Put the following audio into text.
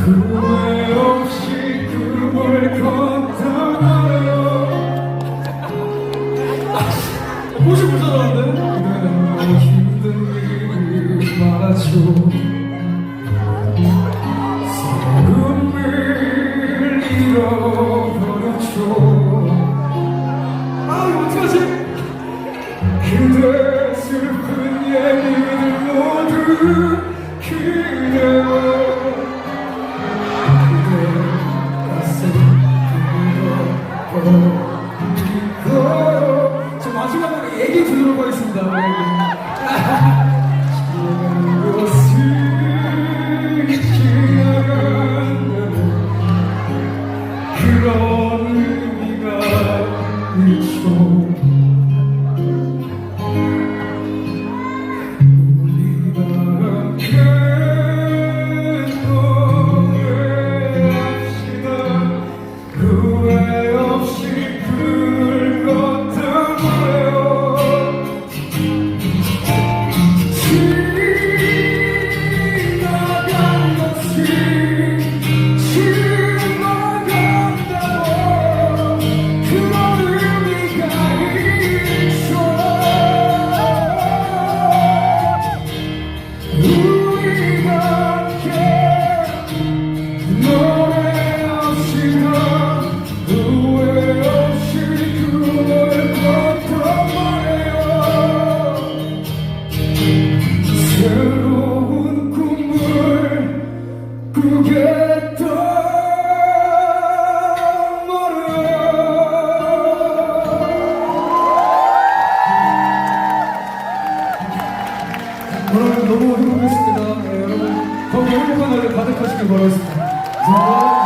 후회 없이 꿈을 걷 싶은 사람인데? 그대는 힘든 꿈을 잃어버렸죠 그대 슬픈 얘기들 모두 그 마지막으로 얘기 드리도록 하겠습니다 꾸겠단 말이에요 여러분 너무 행복했습니다. 네, 여러분 더 행복한 하루 가득하시길 바라겠습니다